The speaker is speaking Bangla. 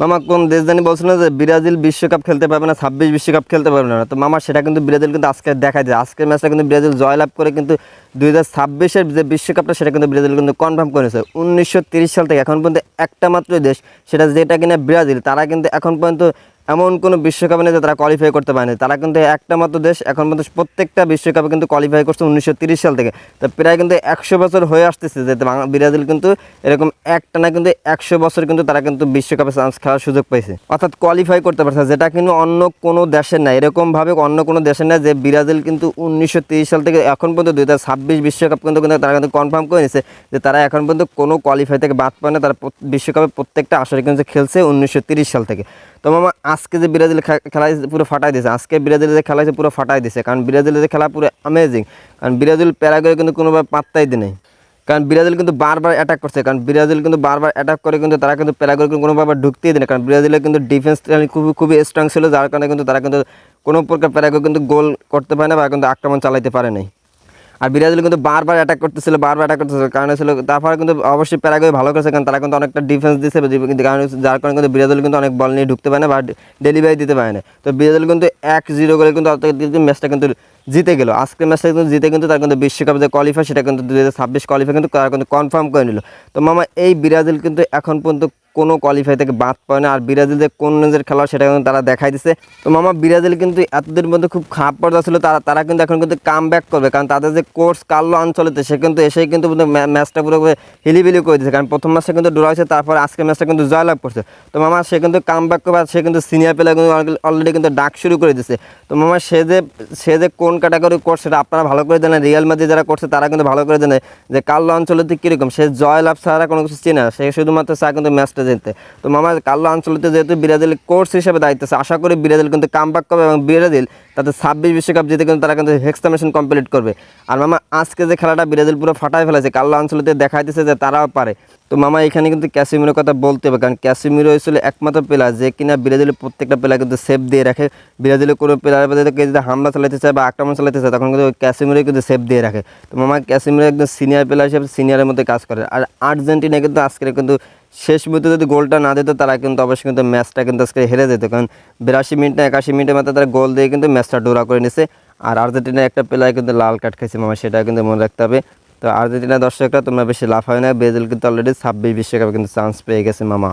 মামা, কোন দেশ জানি বলছিল যে ব্রাজিল বিশ্বকাপ খেলতে পারবে না, ছাব্বিশ বিশ্বকাপ খেলতে পারবে না। তো মামা, সেটা কিন্তু ব্রাজিল কিন্তু আজকে দেখা যায় আজকের ম্যাচটা কিন্তু ব্রাজিল জয়লাভ করে কিন্তু দুই হাজার ছাব্বিশের যে বিশ্বকাপটা, সেটা কিন্তু ব্রাজিল কিন্তু কনফার্ম করেছে। উনিশশো সাল থেকে এখন পর্যন্ত একটা মাত্র দেশ, সেটা যেটা কিনা ব্রাজিল, তারা কিন্তু এখন পর্যন্ত এমন কোনো বিশ্বকাপে নেই যে তারা কোয়ালিফাই করতে পারেনি। তারা কিন্তু একটা মাত্র দেশ, এখন পর্যন্ত প্রত্যেকটা বিশ্বকাপে কিন্তু কোয়ালিফাই করছে উনিশশো সাল থেকে। তো প্রায় কিন্তু একশো বছর হয়ে আসতেছে যে ব্রাজিল কিন্তু এরকম একটা না কিন্তু একশো বছর কিন্তু তারা কিন্তু বিশ্বকাপে চান্স খেলার সুযোগ পাইছে। অর্থাৎ কোয়ালিফাই করতে পারছে, যেটা কিন্তু অন্য কোনো দেশের নাই। এরকমভাবে অন্য কোনো দেশের নাই যে ব্রাজিল কিন্তু উনিশশো সাল থেকে এখন পর্যন্ত দুই বিশ্বকাপ কিন্তু কিন্তু তারা কিন্তু কনফার্ম করে নিয়েছে যে তারা এখন পর্যন্ত কোনো কোয়ালিফাই থেকে বাদ পায় না। তারা বিশ্বকাপে প্রত্যেকটা আসরে কিন্তু খেলছে উনিশশো সাল থেকে। তো মামা, আজকে যে ব্রাজিল খেলা পুরো ফাটাই দিয়েছে, আজকে ব্রাজিল যে খেলা পুরো ফাটাই দিয়েছে, কারণ ব্রাজিলের যে খেলা পুরো অ্যামেজিং কারণ ব্রাজিল প্যারাগুয়ে কিন্তু কোনোভাবে পাত্তাই দেয় কারণ ব্রাজিল কিন্তু বারবার অ্যাটাক করছে, কারণ ব্রাজিল কিন্তু বারবার অ্যাটাক করে কিন্তু তারা কিন্তু প্যারাগুয়ে কোনোভাবে ঢুকতেই দেয় কারণ ব্রাজিলের কিন্তু ডিফেন্স খুবই খুবই স্ট্রং ছিল, যার কারণে কিন্তু তারা কিন্তু কোনো প্রকার প্যারাগুয়ে কিন্তু গোল করতে পারে না বা কিন্তু আক্রমণ চালাইতে পারে নাই। আর ব্রাজিল কিন্তু বারবার অ্যাটাক করতেছিল, বারবার অ্যাটাক করতেছিল। কারণ ছিল তারপরে কিন্তু অবশ্যই প্যারাগুয়ে ভালো করেছে কারণ তারা কিন্তু অনেকটা ডিফেন্স দিচ্ছে কিন্তু কারণ যার কারণে কিন্তু ব্রাজিল কিন্তু অনেক বল নিয়ে ঢুকতে পারে না বা ডেলিভারি দিতে পারে না। তো ব্রাজিল কিন্তু এক জিরো করে কিন্তু ম্যাচটা কিন্তু জিতে গেল। আজকের ম্যাচটা কিন্তু জিতে কিন্তু তার কিন্তু বিশ্বকাপ যে কোয়ালিফাই সেটা কিন্তু দু হাজার ছাব্বিশ কোয়ালিফাই কিন্তু তারা কিন্তু কনফার্ম করে নিল। তো মামা, এই ব্রাজিল কিন্তু এখন পর্যন্ত কোনো কোয়ালিফাই থেকে বাদ পায় না। আর ব্রাজিল যে কোন রেঞ্জের খেলা সেটা কিন্তু তারা দেখাই দিছে। তো মামা, ব্রাজিল কিন্তু এতদিন মধ্যে খুব খারাপ পর্যায়ে ছিল, তারা তারা কিন্তু এখন কিন্তু কাম ব্যাক করবে। কারণ তাদের যে কোর্স কার্লো অঞ্চলেতে সে কিন্তু এসেই কিন্তু ম্যাচটা পুরো হিলিবিলি করে দিয়েছে। কারণ প্রথম ম্যাচটা কিন্তু ড্র হয়েছে, তারপর আজকের ম্যাচটা কিন্তু জয়লাভ করছে। তো মামা, সে কিন্তু কাম ব্যাক করবে সে কিন্তু সিনিয়র প্লেয়ার কিন্তু অলরেডি কিন্তু ডাক শুরু করে দিয়েছে। তো মামা, সে যে সে যে কোন ক্যাটাগরি কোর্স সেটা আপনারা ভালো করে জানেন রিয়াল মাদ্রি যারা করছে, তারা কিন্তু ভালো করে জানে যে কার্লো অঞ্চলেতে কীরকম। সে জয়লাভ ছাড়া কোনো কিছু চেনে সে শুধুমাত্র চায় কিন্তু ম্যাচটা জিততে তো মামা কার্লো অঞ্চলেতে যেহেতু ব্রাজিল কোর্স হিসেবে দায়িত্ব আছে, আশা করি ব্রাজিল কিন্তু কাম ব্যাক করবে এবং ব্রাজিল তাদের ছাব্বিশ বিশ্বকাপ জিতে কিন্তু তারা কিন্তু হেক্সটামেশন কমপ্লিট করবে। আর মামা, আজকে যে খেলাটা ব্রাজিল পুরো ফাটাই ফেলেছে কার্লো অঞ্চলেতে দেখা দিচ্ছে যে তারাও পারে। তো মামা, এখানে কিন্তু ক্যাসিমিরোর কথা বলতে হবে, কারণ ক্যাসিমিরো হয়েছিল একমাত্র প্লেয়ার যে কিনা ব্রাজিলের প্রত্যেকটা প্লেয়ার কিন্তু সেভ দিয়ে রাখে। ব্রাজিলের কোনো প্লেয়ার যদি হামলা চালাতে চায় বা আক্রমণ চালাতে চায়, তখন কিন্তু ক্যাসিমিরো কিন্তু সেভ দিয়ে রাখে। তো মামা ক্যাসিমিরো একদম সিনিয়র প্লেয়ার হিসেবে সিনিয়রের মধ্যে কাজ করে। আর আর্জেন্টিনা কিন্তু আজকের কিন্তু শেষ মুহূর্তে যদি গোলটা না দিত, তারা কিন্তু অবশ্যই কিন্তু ম্যাচটা কিন্তু আজকে হেরে যেত। কারণ বিরাশি মিনিট না একাশি মিনিটের মাথায় তারা গোল দিয়ে কিন্তু ম্যাচটা ডোরা করে নিছে। আর আর্জেন্টিনা একটা প্লেয়ার কিন্তু লাল কার্ড খাইছে মামা সেটা কিন্তু মনে রাখতে হবে। তো আর্জেন্টিনা দর্শকরা, তোমরা বেশি লাভ হয় না। ব্রাজিল কিন্তু অলরেডি ছাব্বিশ বিশ্বকাপে কিন্তু চান্স পেয়ে গেছে মামা।